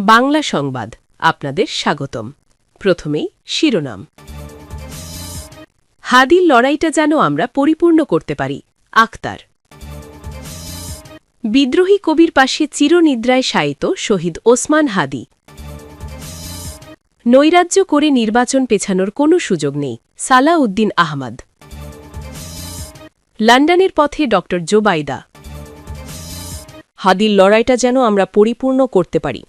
বাংলা সংবাদ আপনাদের স্বাগতম। প্রথমেই শিরোনাম। হাদির লড়াইটা যেন আমরা পরিপূর্ণ করতে পারি আক্তার বিদ্রোহী কবির পাশে চিরনিদ্রায় শায়িত শহীদ ওসমান হাদি। নৈরাজ্য করে নির্বাচন পেছানোর কোনো সুযোগ নেই, সালাউদ্দিন আহমদ। লন্ডনের পথে ড. জোবাইদা। হাদির লড়াইটা যেন আমরা পরিপূর্ণ করতে পারি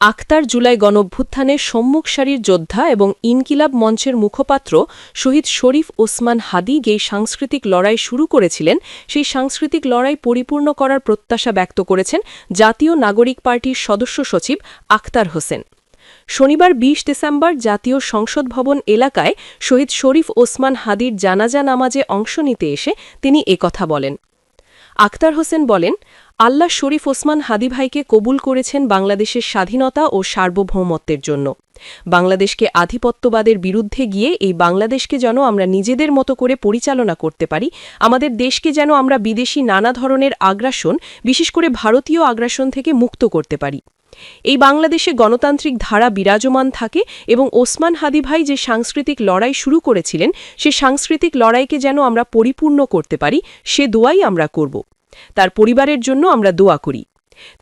আখতার জুলাই গণভ্যুত্থানের সম্মুখ সারির যোদ্ধা এবং ইনকিলাব মঞ্চের মুখপাত্র শহীদ শরীফ ওসমান হাদি যেই সাংস্কৃতিক লড়াই শুরু করেছিলেন, সেই সাংস্কৃতিক লড়াই পরিপূর্ণ করার প্রত্যাশা ব্যক্ত করেছেন জাতীয় নাগরিক পার্টির সদস্য সচিব আখতার হোসেন। শনিবার ২০ ডিসেম্বর জাতীয় সংসদ ভবন এলাকায় শহীদ শরীফ ওসমান হাদির জানাজা নামাজে অংশ নিতে এসে তিনি একথা বলেন। আক্তার হোসেন বলেন আল্লাহ শরীফ ওসমান হাদি ভাইকে কবুল করেছেন বাংলাদেশের স্বাধীনতা ও সার্বভৌমত্বের জন্য। বাংলাদেশকে আধিপত্যবাদের বিরুদ্ধে গিয়ে এই বাংলাদেশকে যেন আমরা নিজেদের মতো করে পরিচালনা করতে পারি, আমাদের দেশকে যেন আমরা বিদেশি নানা ধরনের আগ্রাসন, বিশেষ করে ভারতীয় আগ্রাসন থেকে মুক্ত করতে পারি। এই বাংলাদেশে গণতান্ত্রিক ধারা বিরাজমান থাকে এবং ওসমান হাদি ভাই যে সাংস্কৃতিক লড়াই শুরু করেছিলেন, সে সাংস্কৃতিক লড়াইকে যেন আমরা পরিপূর্ণ করতে পারি, সে দোয়াই আমরা করব। তার পরিবারের জন্য আমরা দোয়া করি।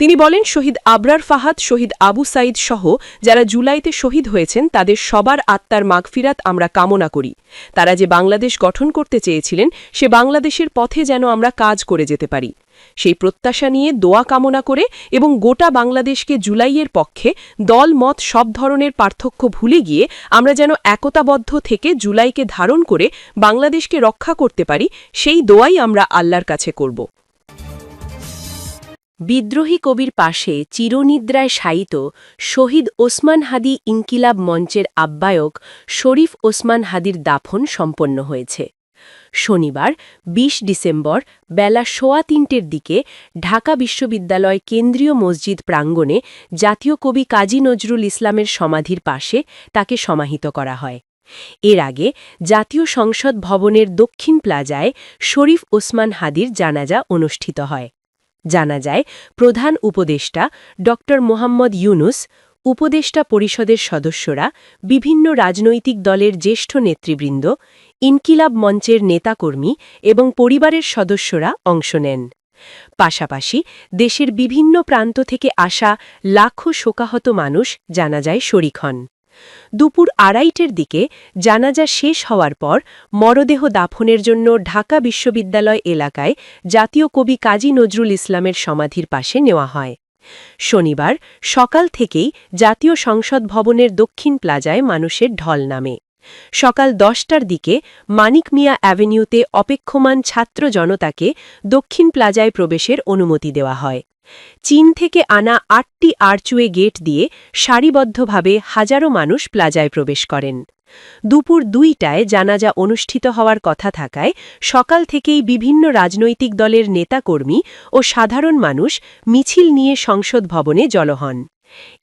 তিনি বলেন, শহীদ আবরার ফাহাদ, শহীদ আবু সাইদ সহ যারা জুলাইতে শহীদ হয়েছেন, তাদের সবার আত্মার মাগফিরাত আমরা কামনা করি। তারা যে বাংলাদেশ গঠন করতে চেয়েছিলেন, সে বাংলাদেশের পথে যেন আমরা কাজ করে যেতে পারি। সেই প্রত্যাশা নিয়ে দোয়া কামনা করে এবং গোটা বাংলাদেশকে জুলাইয়ের পক্ষে দল, মত সব ধরনের পার্থক্য ভুলে গিয়ে আমরা যেন একতাবদ্ধ থেকে জুলাইকে ধারণ করে বাংলাদেশকে রক্ষা করতে পারি, সেই দোয়াই আমরা আল্লাহর কাছে করব। বিদ্রোহী কবির পাশে চিরনিদ্রায় শায়িত শহীদ ওসমান হাদি ইনকিলাব মঞ্চের আব্বায়ক শরীফ ওসমান হাদির দাফন সম্পন্ন হয়েছে। শনিবার ২০ ডিসেম্বর, বেলা সোয়া তিনটের দিকে ঢাকা বিশ্ববিদ্যালয় কেন্দ্রীয় মসজিদ প্রাঙ্গণে জাতীয় কবি কাজী নজরুল ইসলামের সমাধির পাশে তাকে সমাহিত করা হয়। এর আগে জাতীয় সংসদ ভবনের দক্ষিণ প্লাজায় শরীফ ওসমান হাদির জানাজা অনুষ্ঠিত হয়। জানা যায়, প্রধান উপদেষ্টা ড. মোহাম্মদ ইউনুস, উপদেষ্টা পরিষদের সদস্যরা, বিভিন্ন রাজনৈতিক দলের জ্যেষ্ঠ নেতৃবৃন্দ, ইনকিলাব মঞ্চের নেতাকর্মী এবং পরিবারের সদস্যরা অংশ নেন। পাশাপাশি দেশের বিভিন্ন প্রান্ত থেকে আসা লাখো শোকাহত মানুষ জানাজায় শরিক হন। দুপুর আড়াইটের দিকে জানাজা শেষ হওয়ার পর মরদেহ দাফনের জন্য ঢাকা বিশ্ববিদ্যালয় এলাকায় জাতীয় কবি কাজী নজরুল ইসলামের সমাধির পাশে নেওয়া হয়। শনিবার সকাল থেকেই জাতীয় সংসদ ভবনের দক্ষিণ প্লাজায় মানুষের ঢল নামে। সকাল দশটার দিকে মানিক মিয়া অ্যাভিনিউতে অপেক্ষমান ছাত্র জনতাকে দক্ষিণ প্লাজায় প্রবেশের অনুমতি দেওয়া হয়। চীন থেকে আনা আটটি আর্চওয়ে গেট দিয়ে সারিবদ্ধভাবে হাজারো মানুষ প্লাজায় প্রবেশ করেন। দুপুর দুইটায় জানাজা অনুষ্ঠিত হওয়ার কথা থাকায় সকাল থেকেই বিভিন্ন রাজনৈতিক দলের নেতাকর্মী ও সাধারণ মানুষ মিছিল নিয়ে সংসদ ভবনে জল হন।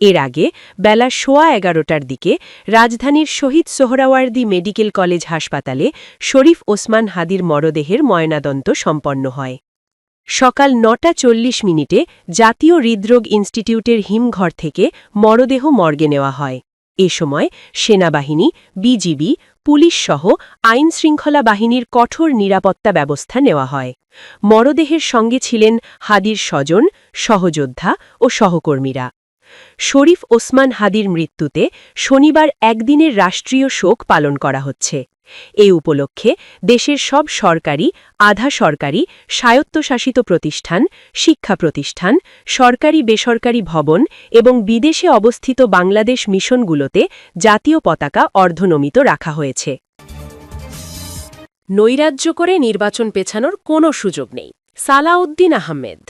এর আগে বেলা সোয়া এগারোটার দিকে রাজধানীর শহীদ সোহরাওয়ার্দী মেডিকেল কলেজ হাসপাতালে শরীফ ওসমান হাদির মরদেহের ময়নাদন্ত সম্পন্ন হয়। সকাল নটা চল্লিশ মিনিটে জাতীয় হৃদরোগ ইনস্টিটিউটের হিমঘর থেকে মরদেহ মর্গে নেওয়া হয়। এ সময় সেনাবাহিনী, বিজিবি পুলিশসহ আইন শৃঙ্খলা বাহিনীর কঠোর নিরাপত্তা ব্যবস্থা নেওয়া হয়। মরদেহের সঙ্গে ছিলেন হাদির স্বজন, সহযোদ্ধা ও সহকর্মীরা। শরীফ ওসমান হাদির মৃত্যুতে শনিবার একদিনের রাষ্ট্রীয় শোক পালন করা হচ্ছে। এ উপলক্ষে দেশের সব সরকারি, আধা সরকারি, স্বায়ত্তশাসিত প্রতিষ্ঠান, শিক্ষা প্রতিষ্ঠান, সরকারি বেসরকারি ভবন এবং বিদেশে অবস্থিত বাংলাদেশ মিশনগুলোতে জাতীয় পতাকা অর্ধনমিত রাখা হয়েছে। নৈরাজ্য করে নির্বাচন পেছানোর কোনো সুযোগ নেই। সালাউদ্দিন আহমেদ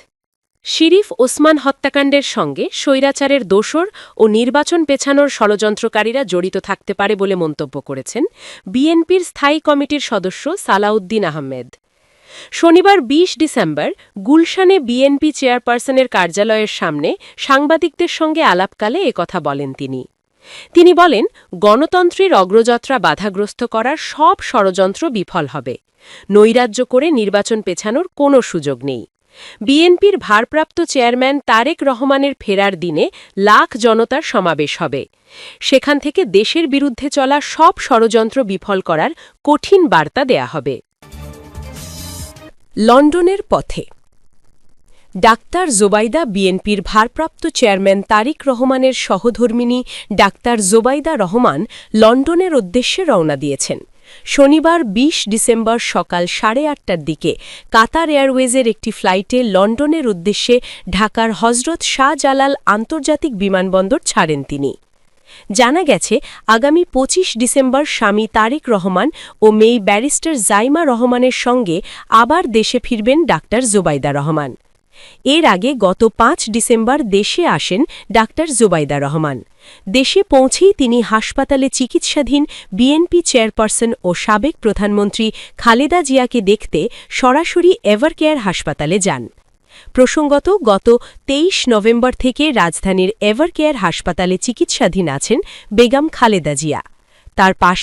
শিরিফ ওসমান হত্যাকাণ্ডের সঙ্গে স্বৈরাচারের দোসর ও নির্বাচন পেছানোর ষড়যন্ত্রকারীরা জড়িত থাকতে পারে বলে মন্তব্য করেছেন বিএনপির স্থায়ী কমিটির সদস্য সালাউদ্দিন আহমেদ। শনিবার ২০ ডিসেম্বর গুলশানে বিএনপি চেয়ারপারসনের কার্যালয়ের সামনে সাংবাদিকদের সঙ্গে আলাপকালে একথা বলেন তিনি। তিনি বলেন, গণতন্ত্রের অগ্রযাত্রা বাধাগ্রস্ত করার সব ষড়যন্ত্র বিফল হবে। নৈরাজ্য করে নির্বাচন পেছানোর কোনো সুযোগ নেই। বিএনপির ভারপ্রাপ্ত চেয়ারম্যান তারেক রহমানের ফেরার দিনে লাখ জনতার সমাবেশ হবে। সেখান থেকে দেশের বিরুদ্ধে চলা সব ষড়যন্ত্র বিফল করার কঠিন বার্তা দেয়া হবে। লন্ডনের পথে। ডাক্তার জোবাইদা বিএনপির ভারপ্রাপ্ত চেয়ারম্যান তারিক রহমানের সহধর্মিনী ডাক্তার জোবাইদা রহমান লন্ডনের উদ্দেশ্যে রওনা দিয়েছেন। শনিবার ২০ ডিসেম্বর সকাল সাড়ে আটটার দিকে কাতার এয়ারওয়েজের একটি ফ্লাইটে লন্ডনের উদ্দেশ্যে ঢাকার হজরত শাহজালাল আন্তর্জাতিক বিমানবন্দর ছাড়েন তিনি। জানা গেছে, আগামী ২৫ ডিসেম্বর স্বামী তারেক রহমান ও মেই ব্যারিস্টার জাইমা রহমানের সঙ্গে আবার দেশে ফিরবেন ডাক্তার জোবাইদা রহমান। এর আগে গত পাঁচ ডিসেম্বর দেশে আসেন ডাক্তার জোবাইদা রহমান। দেশে পৌঁছেই তিনি হাসপাতালে চিকিৎসাধীন বিএনপি চেয়ারপারসন ও সাবেক প্রধানমন্ত্রী খালেদা জিয়াকে দেখতে সরাসরি এভারকেয়ার হাসপাতালে যান। প্রসঙ্গত, গত তেইশ নভেম্বর থেকে রাজধানীর এভারকেয়ার হাসপাতালে চিকিৎসাধীন আছেন বেগম খালেদা জিয়া। তার পাশ